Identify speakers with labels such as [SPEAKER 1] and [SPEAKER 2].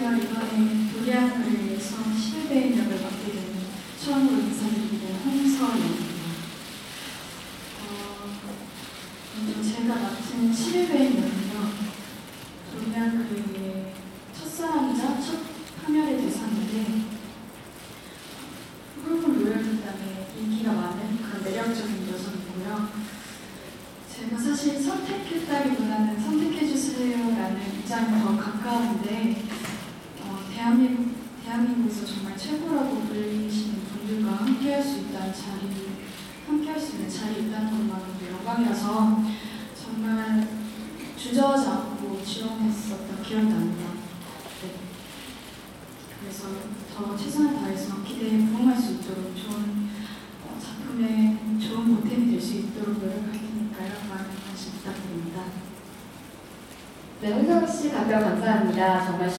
[SPEAKER 1] 안녕하세요. 이번에 도리안을에서 11배의 역을 맡게 된 처음으로 인사드리는 홍서영입니다. 어, 먼저 제가 맡은 11배의 역은요. 도리안을의 첫사랑이자 첫 파멸의 대상인데 훌륭 로열극단의 인기가 많은 그런 매력적인 여성이고요. 제가 사실 선택했다기보다는 선택해주세요라는 입장에 더 가까운데 어, 대한민국, 대한민국에서 정말 최고라고 불리시는 분들과 함께 할 수 있다는 자리, 함께 할 수 있는 자리에 있다는 것만으로도 영광이라서 정말 주저하지 않고 지원했었던 기억이 납니다. 네. 그래서 더 최선을 다해서 기대에 부응할 수 있도록 좋은 어, 작품에 좋은 보탬이 될 수 있도록 노력할 테니까요. 많은 관심 부탁드립니다.
[SPEAKER 2] 네, 홍성 씨 답변 감사합니다. 정말